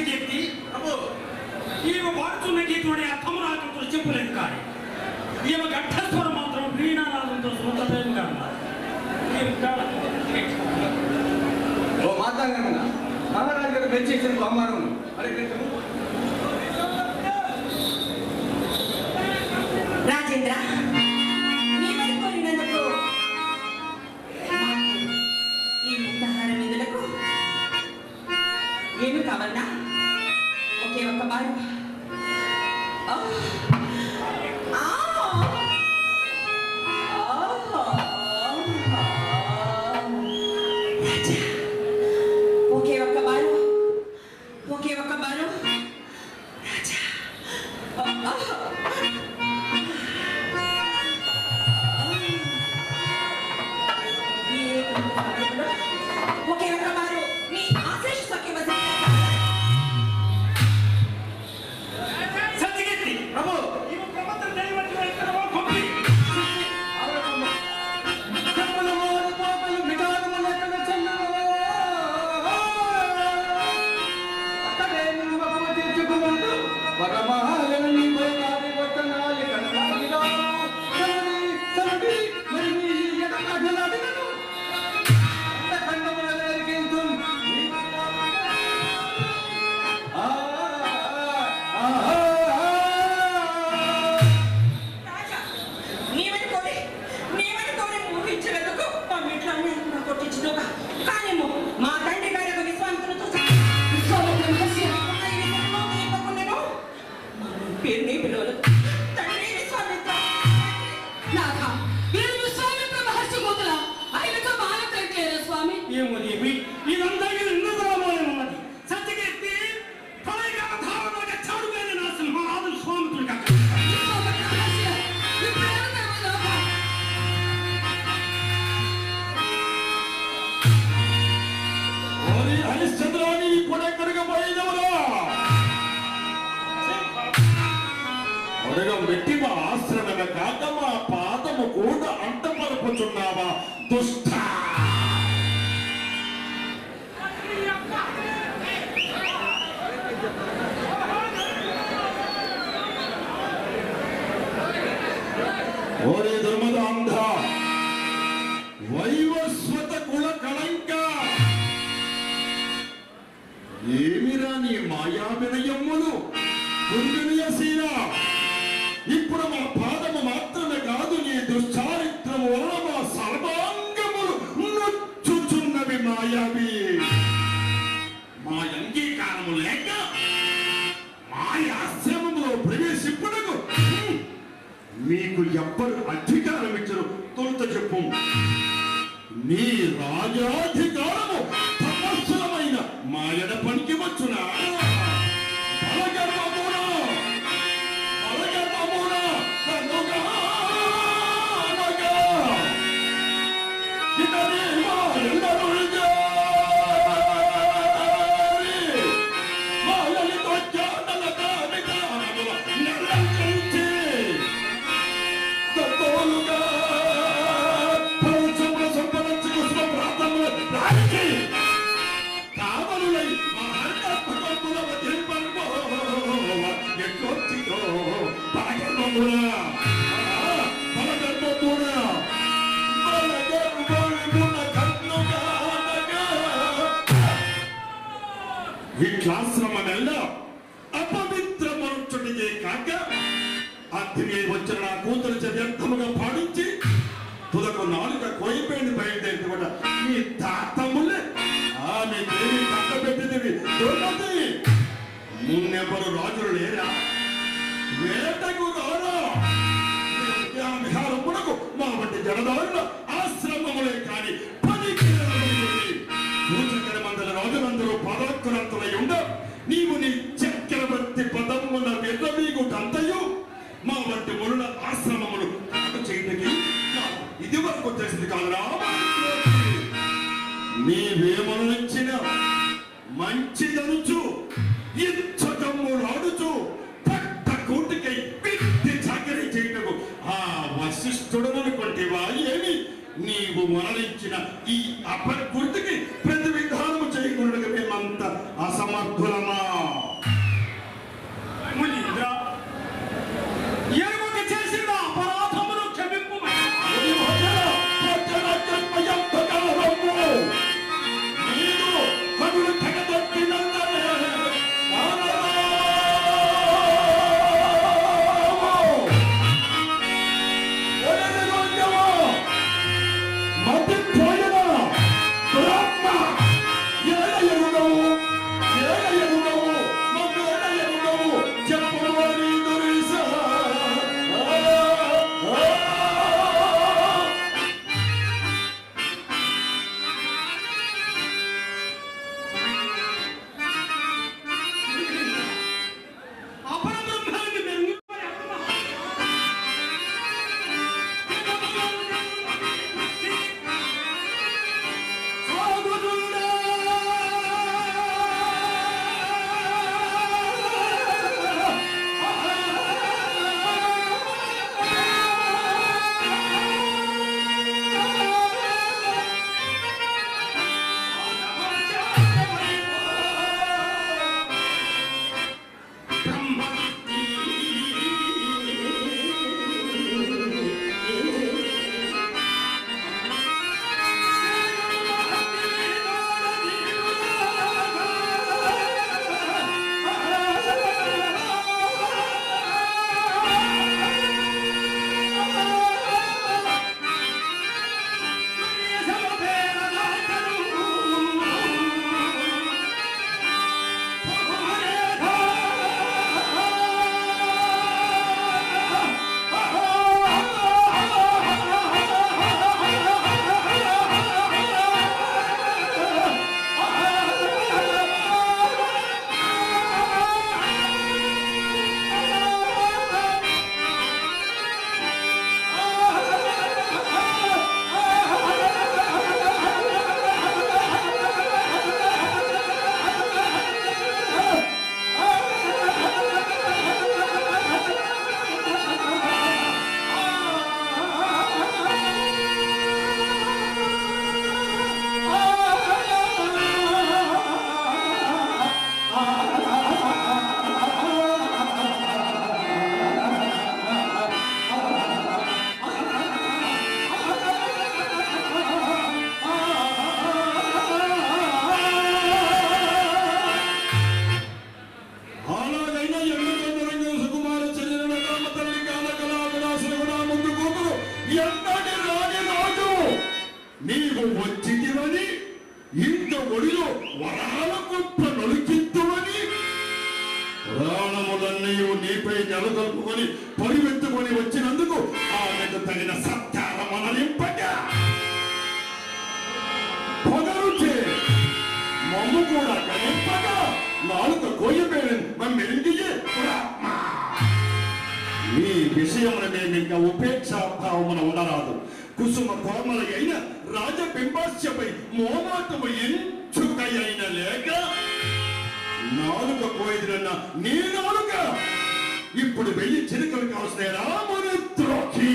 మనసు చెప్పి ప్రభు ఈమె వాడుతున్నటువంటి అర్థం నాకు దృష్టింపులేదు కానీ ఈమె ఘట్టస్వరం మాత్రం వీణానాదంతో సొంతదేం కాదు. ఓ మాతాంగన్న రామరాజు గారు పెంచేసిన బహుమానం రాజేంద్ర అడుగం పెట్టి మా ఆశ్రమన కాక మా పాదము కూడా అంటపరుపుచున్నావా దుష్ట! ఓరే దుర్మదాంధ వైవస్వత కుల కళంక! ఏమిరా నీ మాయా వినయమ్ములు దుర్వినయశీలా! మీకు ఎవ్వరు అధికారం ఇచ్చారు తొలుత చెప్పు. నీ రాజాధికారము ವಿಟ್ಲಾಶ್ರಮವೆಲ್ಲ అపవిత్ర మనుషుడికే కాక అగ్ని వచ్చిన నా కూతురు వ్యర్థముగా పాడించి తుదకు నాలుక కోయిపోయింది బయట కూడా నీ తాతములే ఆమె దేవి కక్క పెట్టినవి దుర్మతి రాజులు లేరా? వేటకు మా వంటి జనదారుల ఆశ్రమములే వశిష్ఠుడు వశిష్ఠుడనుకుంటేవా ఏమి నీవు మరణించిన ఈ అపకృతికి నిండు ఒడిలో వరాల గొప్ప నొలిచిద్దుమని ప్రాణములన్నీయు నీపై నెలకొల్పుకొని పరిగెత్తుకొని వచ్చినందుకు ఆమెకు తగిన సత్కారమనలింపట పొగరు చే మమ్ము కూడా కనింపట నాలుక కోయబేరని మమ్మెలింగియే కూడా ఈ విషయమున మేము ఇంకా ఉపేక్షాభావమున ఉండరాదు. కుసుమ కోమల అయిన రాజబింబాస్యపై మోమాటము ఎంచుకై అయిన లేక నాలుక కోయిదన్న నీ నాలుక. ఇప్పుడు వెళ్ళి చిరుకలు కావలసిన రాముని త్రోకి.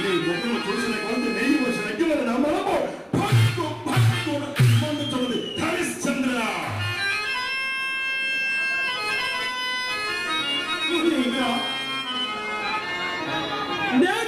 నీ ముఖము చూసిన కొంత నెయ్యి వచ్చిన అగ్గివల నామలము భక్తు భక్తు మందుతున్నది హరిశ్చంద్ర. నేను